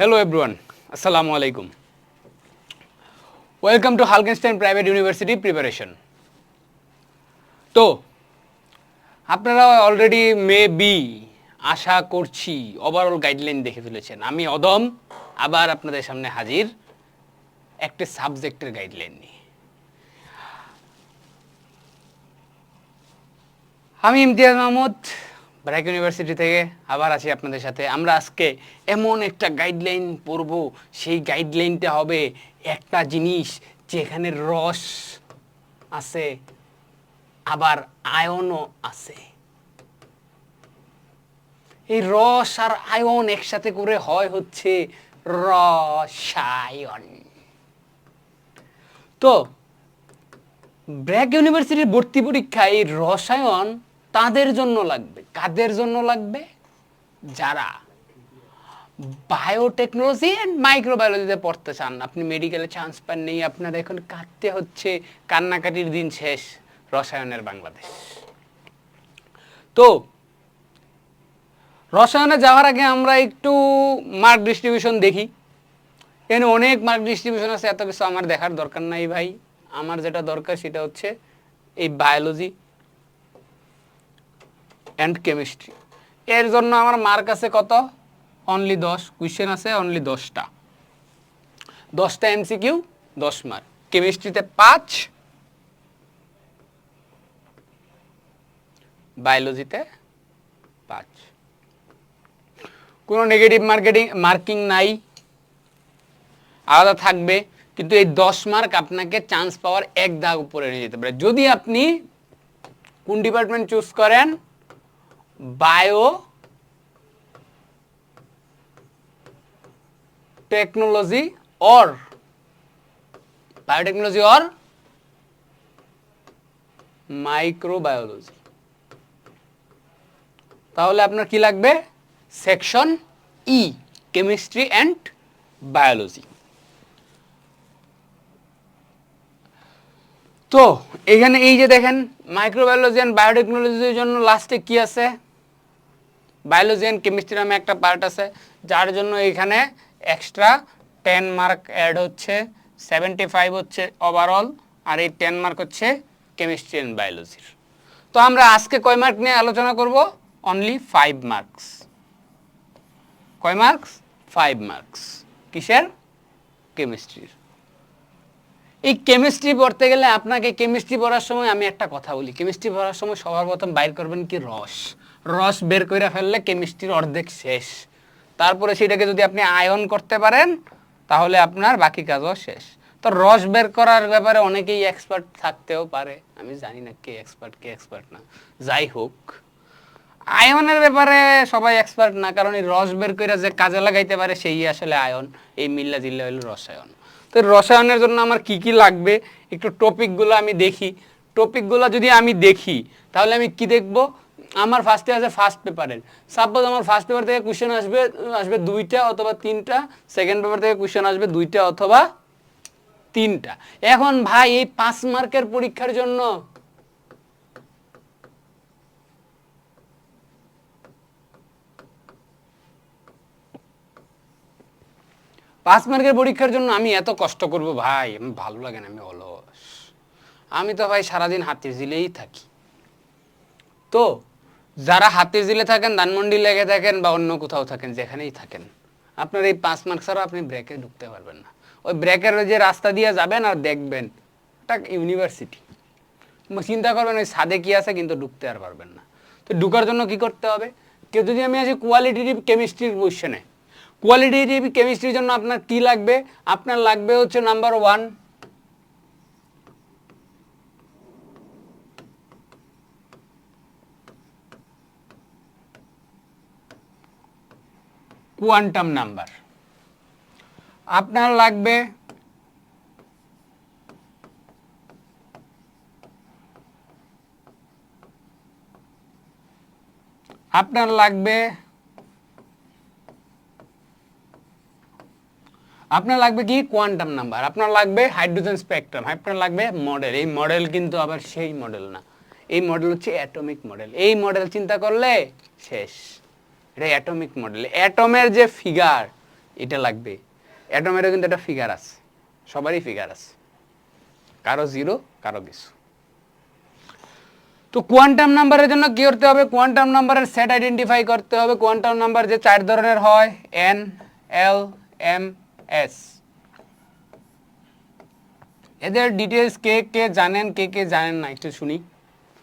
Hello everyone আসসালামু আলাইকুম welcome to হালকেনস্টাইন private university preparation তো, আপনারা অলরেডি মে বি আশা করছি ওভারঅল গাইডলাইন দেখে ফেলেছেন। আমি অদম, আবার আপনাদের সামনে হাজির একটা সাবজেক্টের গাইডলাইন নিয়ে। আমি ইমতিয়াজ মাহমুদ ব্র্যাক ইউনিভার্সিটি থেকে আবার আছি আপনাদের সাথে। আমরা আজকে এমন একটা গাইডলাইন পড়ব, সেই গাইডলাইনটা হবে একটা জিনিস যেখানে রস আছে, আবার আয়নও আছে। এই রস আর আয়ন একসাথে করে হয় হচ্ছে রসায়ন। তো ব্র্যাক ইউনিভার্সিটির ভর্তি পরীক্ষায় এই রসায়ন তাদের জন্য লাগবে। কাদের জন্য লাগবে? যারা বায়োটেকনোলজি অ্যান্ড মাইক্রোবায়োলজিতে পড়তে চান। আপনি মেডিকেলে চান্স পান নেই, আপনার এখন কাটতে হচ্ছে, কান্নাকাটির দিন শেষ, রসায়নের বাংলাদেশ। তো, রসায়নে যাওয়ার আগে আমরা একটু মার্ক ডিস্ট্রিবিউশন দেখি। এখানে অনেক মার্ক ডিস্ট্রিবিউশন আছে, এত কিছু আমার দেখার দরকার নাই ভাই। আমার যেটা দরকার সেটা হচ্ছে এই বায়োলজি অ্যান্ড কেমিস্ট্রি এর জন্য আমার মার্ক আছে কত? অনলি দশ। কোয়েশ্চেন আছে অনলি দশটা। দশটা এমসিকিউ দশ মার্ক কেমিস্ট্রিতে পাঁচ। বায়োলজিতে পাঁচ। কোনো নেগেটিভ মার্কেটিং মার্কিং নাই। আলাদা থাকবে, কিন্তু এই দশ মার্ক আপনাকে চান্স পাওয়ার এক দাগ উপরে নিয়ে যেতে পারে। যদি আপনি কোন ডিপার্টমেন্ট চুজ করেন biotechnology or. Biotechnology or microbiology. তাহলে আপনার কি লাগবে? Section E, chemistry and biology. তো, এখানে এই যে দেখেন, মাইক্রোবায়োলজি অ্যান্ড বায়োটেকনোলজির জন্য লাস্টে কি আছে? বায়োলজি অ্যান্ড কেমিস্ট্রি নামে একটা পার্ট আছে, যার জন্য এখানে এক্সট্রা টেন মার্ক অ্যাড হচ্ছে সেভেন্টি ফাইভ হচ্ছে ওভারঅল আর এই টেন মার্ক হচ্ছে কেমিস্ট্রি অ্যান্ড বায়োলজির তো আমরা আজকে কয় মার্ক নিয়ে আলোচনা করব? অনলি ফাইভ মার্কস কয় মার্কস ফাইভ মার্কস কিসের? কেমিস্ট্রির এই কেমিস্ট্রি পড়তে গেলে আপনাকে কেমিস্ট্রি পড়ার সময় আমি একটা কথা বলি। কেমিস্ট্রি পড়ার সময় সবার প্রথম বাইর করবেন কি রস? রস বের করে ফেললে কেমিস্ট্রির অর্ধেক শেষ। তারপরে সেটাকে যদি আপনি আয়ন করতে পারেন, তাহলে আপনার বাকি কাজও শেষ। তো রস বের করার ব্যাপারে অনেকেই এক্সপার্ট থাকতেও পারে। আমি জানি না কে এক্সপার্ট কে এক্সপার্ট না। যাই হোক আয়নের ব্যাপারে সবাই এক্সপার্ট না, কারণ এই রস বের করে যে কাজে লাগাইতে পারে, সেই আসলে আয়ন এই মিল্লা জিল্লা হলো রসায়ন। তো রসায়নের জন্য আমার কি কি লাগবে? একটু টপিকগুলো আমি দেখি। টপিকগুলো যদি আমি দেখি, তাহলে আমি কি দেখব? আমার ফার্স্টে আছে ফার্স্ট পেপারের সাপোজ আমার ফার্স্ট পেপার থেকে কোশ্চেন আসবে আসবে দুইটা অথবা তিনটা সেকেন্ড পেপার থেকে কোশ্চেন আসবে দুইটা অথবা তিনটা। এখন ভাই, এই পাঁচ মার্কের পরীক্ষার জন্য পাঁচ মার্কের পরীক্ষার জন্য আমি এত কষ্ট করব ভাই? ভালো লাগে না, আমি অলস। আমি তো ভাই সারাদিন হাতে জিলেই থাকি। তো যারা হাতে জিলে থাকেন, ধানমন্ডি লেগে থাকেন বা অন্য কোথাও থাকেন, যেখানেই থাকেন, আপনার এই পাঁচ মার্ক ছাড়া আপনি ব্রেকে ঢুকতে পারবেন না। ওই ব্রেকের যে রাস্তা দিয়ে যাবেন আর দেখবেন, এটা ইউনিভার্সিটি চিন্তা করবেন ওই সাদে কি আছে, কিন্তু ঢুকতে আর পারবেন না। তো ঢুকার জন্য কি করতে হবে? কেউ যদি আমি আছি কোয়ালিটিভ কেমিস্ট্রির কোয়েশ্চেনে কোয়ালিটিভ কেমিস্ট্রির জন্য আপনার কি লাগবে? আপনার লাগবে হচ্ছে নাম্বার ওয়ান কোয়ান্টাম নাম্বার আপনার লাগবে আপনার লাগবে আপনার লাগবে কি? কোয়ান্টাম নাম্বার আপনার লাগবে হাইড্রোজেন স্পেকট্রাম আপনার লাগবে মডেল এই মডেল কিন্তু আবার সেই মডেল না। এই মডেল হচ্ছে অ্যাটমিক মডেল এই মডেল চিন্তা করলে শেষ। এটা অ্যাটমিক মডেল অ্যাটমের যে ফিগার এটা লাগবে। অ্যাটমেরও কিন্তু একটা ফিগার আছে। সবারই ফিগার আছে। কারও জিরো কারও কিছু। তো কোয়ান্টাম নাম্বারের জন্য কি করতে হবে? কোয়ান্টাম নাম্বারের সেট আইডেন্টিফাই করতে হবে। কোয়ান্টাম নাম্বার যে চার ধরনের হয় এন এল এম এস এদের ডিটেলস কে কে জানেন, কে কে জানেন না, একটু শুনি।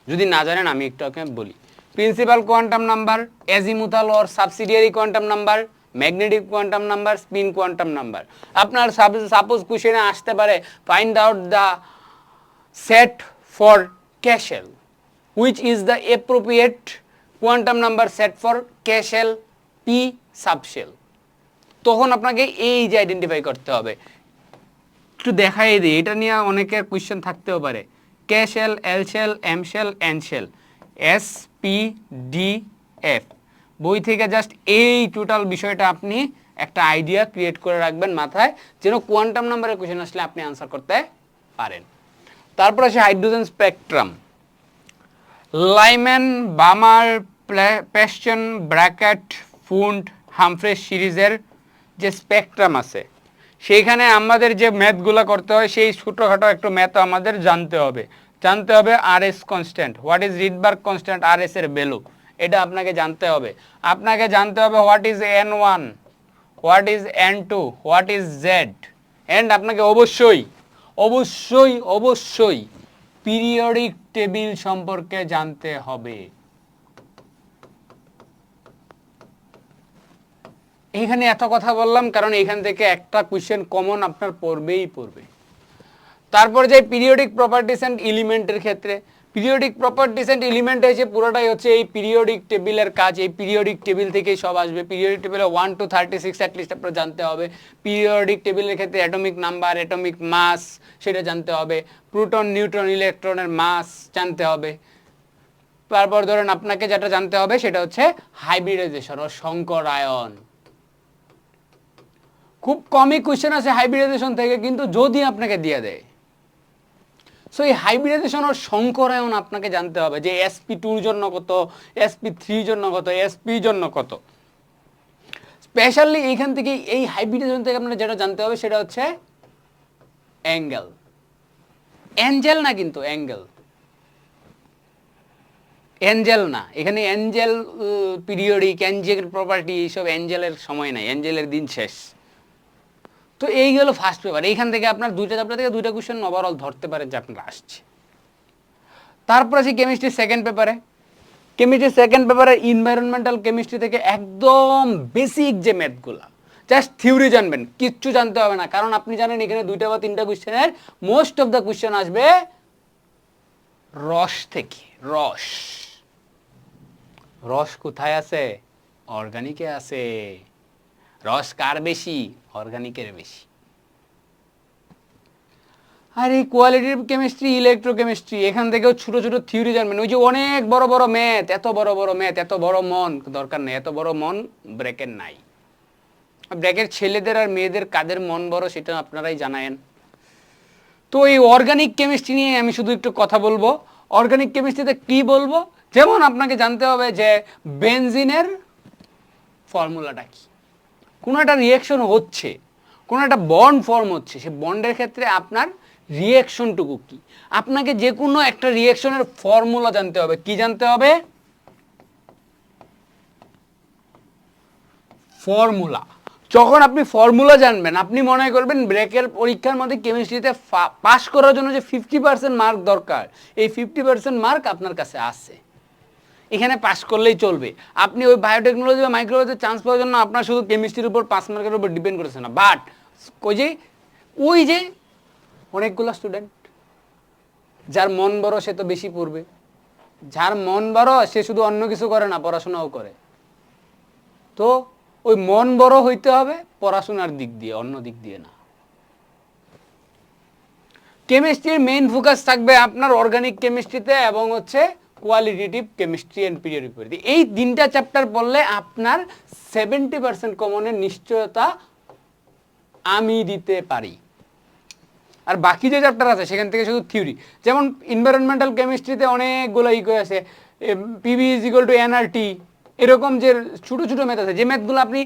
যদি না জানেন, আমি একটু বলি। Principal quantum number azimuthal or subsidiary quantum number magnetic quantum number spin quantum number আপনার সাপোজ কোশ্চেনে আসতে পারে find out the set for K shell which is the appropriate quantum number set for Cashel P subshell. তখন আপনাকে এই যে identify করতে হবে। একটু দেখাই দিই, এটা নিয়ে অনেকের কোয়েশ্চেন থাকতেও পারে। K shell L shell M shell N shell S P D F বই থেকে জাস্ট এই টোটাল বিষয়টা আপনি একটা আইডিয়া ক্রিয়েট করে রাখবেন মাথায়, যেন কোয়ান্টাম নাম্বারের কোয়েশ্চেন আসলে আপনি আনসার করতে পারেন। তারপর আসে hydrogen spectrum Lyman Balmer Paschen bracket Pfund Humphreys সিরিজের যে স্পেকট্রাম আছে, সেইখানে আমাদের যে ম্যাথগুলো করতে হয়, সেই ছোটোখাটো একটু ম্যাথ আমাদের জানতে হবে। জানতে হবে R S constant what is Rydberg constant R S এর ভ্যালু এটা আপনাকে জানতে হবে। আপনাকে জানতে হবে what is N one what is N two what is Z and আপনাকে অবশ্যই অবশ্যই অবশ্যই পিরিয়ডিক টেবিল সম্পর্কে জানতে হবে। এইখানে এত কথা বললাম, কারণ এখান থেকে একটা কোশ্চেন কমন আপনার পড়বেই পড়বে। তারপর যে পিরিয়ডিক প্রপার্টিস অ্যান্ড এলিমেন্টের ক্ষেত্রে পিরিয়ডিক প্রপার্টিস অ্যান্ড এলিমেন্ট হয়েছে পুরোটাই হচ্ছে এই পিরিয়ডিক টেবিলের কাজ, এই পিরিয়ডিক টেবিল থেকেই সব আসবে। পিরিয়ডিক টেবিলে one two thirty six at least আপনার জানতে হবে। পিরিয়ডিক টেবিলের ক্ষেত্রে অ্যাটমিক নাম্বার অ্যাটমিক মাস সেটা জানতে হবে। প্রোটন নিউট্রন ইলেকট্রনের মাস জানতে হবে। তারপর ধরেন আপনাকে যেটা জানতে হবে সেটা হচ্ছে হাইব্রিডাইজেশন ও সংকরায়ন। খুব কমই কোয়েশ্চেন আছে হাইব্রিডাইজেশন থেকে, কিন্তু যদি আপনাকে দিয়ে দেয় সো এই হাইব্রিডাইজেশন সংকরায়ন আপনাকে জানতে হবে যে এসপি টুর জন্য কত এসপি থ্রির জন্য কত এসপি জন্য কত। স্পেশালি এইখান থেকে এই হাইব্রিডাইজেশন থেকে আপনার যেটা জানতে হবে সেটা হচ্ছে অ্যাঙ্গেল অ্যাঞ্জেল না কিন্তু অ্যাঙ্গেল অ্যাঞ্জেল না। এখানে অ্যাঞ্জেল পিরিয়ডিক অ্যাঞ্জেল প্রপার্টি এইসব অ্যাঞ্জেলের সময় নাই অ্যাঞ্জেলের দিন শেষ। তো এই গেল ফার্স্ট পেপার এইখান থেকে আপনার দুইটা চ্যাপ্টার থেকে দুইটা কোশ্চেন ওভারঅল ধরতে পারেন যে আপনার আসছে। তারপর আছে কেমিস্ট্রি সেকেন্ড পেপারে কেমিস্ট্রি সেকেন্ড পেপারে ইনভায়রনমেন্টাল কেমিস্ট্রি থেকে একদম বেসিক যে ম্যাথগুলা জাস্ট থিওরি জানবেন, কিচ্ছু জানতে হবে না। কারণ আপনি জানেন এখানে দুইটা বা তিনটা কোশ্চেনের মোস্ট অফ দ্য কোশ্চেন আসবে রস থেকে, রস। রস কোথায় আছে? অর্গানিকে আছে। রস কার বেশি? অর্গানিকের বেশি। আর এই কোয়ালিটিভ কেমিস্ট্রি ইলেকট্রোকেমিস্ট্রি এখান থেকেও ছোট ছোট থিওরি জানবেন। ওই যে অনেক বড় বড় ম্যাথ এত বড় বড় ম্যাথ এত বড় মন, দরকার নেই, এত বড় মন ব্রেকের নাই। ব্রেকের ছেলেদের আর মেয়েদের কাদের মন বড় সেটা আপনারাই জানায়েন। তো এই অর্গানিক কেমিস্ট্রি নিয়ে আমি শুধু একটু কথা বলব। অর্গানিক কেমিস্ট্রিতে কি বলব? যেমন আপনাকে জানতে হবে যে বেনজিনের ফর্মুলাটা কি। কোনো একটা রিয়েকশন হচ্ছে, কোনো একটা বন্ড ফর্ম হচ্ছে, সে বন্ডের ক্ষেত্রে আপনার রিয়েকশনটুকু কি? আপনাকে যে কোনো একটা রিয়েকশনের ফর্মুলা জানতে হবে। কি জানতে হবে? ফর্মুলা যখন আপনি ফর্মুলা জানবেন, আপনি মনে করবেন ব্রেকের পরীক্ষার মধ্যে কেমিস্ট্রিতে পাস করার জন্য যে ফিফটি পার্সেন্ট মার্ক দরকার, এই ফিফটি পার্সেন্ট মার্ক আপনার কাছে আছে। এখানে পাস করলেই চলবে। আপনি ওই বায়োটেকনোলজি বা মাইক্রোলজিতে চান্স পাওয়ার জন্য আপনার শুধু কেমিস্ট্রির উপর পাস মার্কের উপর ডিপেন্ড করেছে না। বাট ওই যে ওই যে অনেকগুলো স্টুডেন্ট যার মন বড় সে তো বেশি পড়বে। যার মন বড়, সে শুধু অন্য কিছু করে না, পড়াশোনাও করে। তো ওই মন বড় হইতে হবে, পড়াশোনার দিক দিয়ে, অন্য দিক দিয়ে না। কেমিস্ট্রির মেইন ফোকাস থাকবে আপনার অর্গানিক কেমিস্ট্রিতে এবং হচ্ছে কোয়ালিটেটিভ কেমিস্ট্রি অ্যান্ড পিরিয়ডিক পরিধি এই তিনটা চ্যাপ্টার পড়লে আপনার সেভেন্টি পার্সেন্ট কমনের নিশ্চয়তা আমি দিতে পারি। আর বাকি যে চ্যাপ্টার আছে, সেখান থেকে শুধু থিওরি যেমন এনভায়রনমেন্টাল কেমিস্ট্রিতে অনেকগুলো ইকো আছে PV is equal to NRT এরকম যে ছোটো ছোটো ম্যাথ আছে। যে ম্যাথগুলো আপনি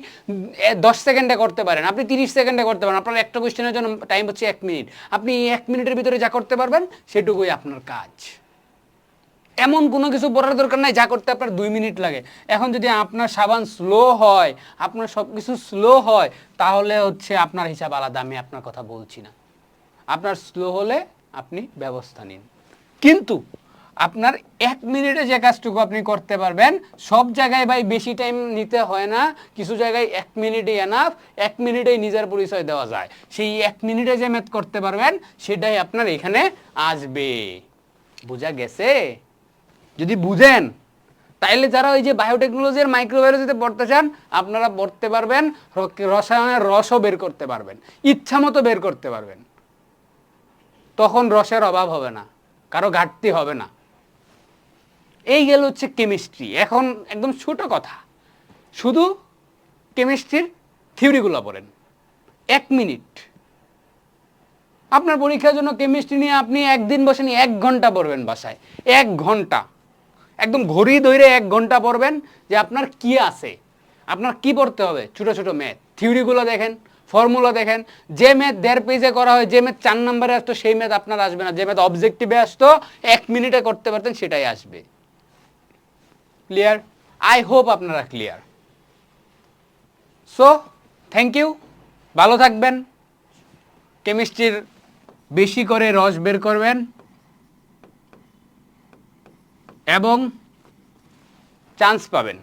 দশ সেকেন্ডে করতে পারেন, আপনি তিরিশ সেকেন্ডে করতে পারেন, আপনার একটা কোয়েশ্চেনের জন্য টাইম হচ্ছে এক মিনিট আপনি এক মিনিটের ভিতরে যা করতে পারবেন, সেটুকুই আপনার কাজ। এমন কোনো কিছু পড়ার দরকার নাই, যা করতে আপনার দুই মিনিট লাগে। এখন যদি আপনার সাবান স্লো হয়, আপনার সব কিছু স্লো হয়, তাহলে হচ্ছে আপনার হিসাব আলাদা, আমি আপনার কথা বলছি না। আপনার স্লো হলে আপনি ব্যবস্থা নিন। কিন্তু আপনার এক মিনিটে যে কাজটুকু আপনি করতে পারবেন, সব জায়গায় ভাই বেশি টাইম নিতে হয় না, কিছু জায়গায় এক মিনিটে এনাফ এক মিনিটেই নিজের পরিচয় দেওয়া যায়। সেই এক মিনিটে যে ম্যাথ করতে পারবেন, সেটাই আপনার এখানে আসবে। বোঝা গেছে? যদি বুঝেন, তাইলে যারা ওই যে বায়োটেকনোলজির মাইক্রোবায়োলজিতে পড়তে চান, আপনারা পড়তে পারবেন রসায়নের রসও বের করতে পারবেন, ইচ্ছা মতো বের করতে পারবেন। তখন রসের অভাব হবে না, কারও ঘাটতি হবে না। এই গেল হচ্ছে কেমিস্ট্রি এখন একদম ছোট কথা। শুধু কেমিস্ট্রির থিওরিগুলো পড়েন, এক মিনিট আপনার পরীক্ষার জন্য কেমিস্ট্রি নিয়ে আপনি একদিন বসেন এক ঘণ্টা পড়বেন বাসায়, এক ঘণ্টা। একদম ঘড়ি ধরে এক ঘণ্টা পড়বেন যে আপনার কি আছে। আপনার কি পড়তে হবে? ছোট ছোট ম্যাথ। থিওরিগুলো দেখেন, ফর্মুলা দেখেন। যে ম্যাথ দেড় পেজে করা হয়, যে ম্যাথ চার নম্বরে আসতো, সেই ম্যাথ আপনার আসবে না। যে ম্যাথ অবজেক্টিভে আসতো, এক মিনিটে করতে পারতেন, সেটাই আসবে। ক্লিয়ার আই হোপ আপনারা ক্লিয়ার সো থ্যাংক ইউ ভালো থাকবেন। কেমিস্ট্রির বেশি করে রস বের করবেন। এবং চান্স পাবেন।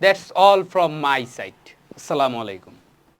That's all from my side আসসালামু আলাইকুম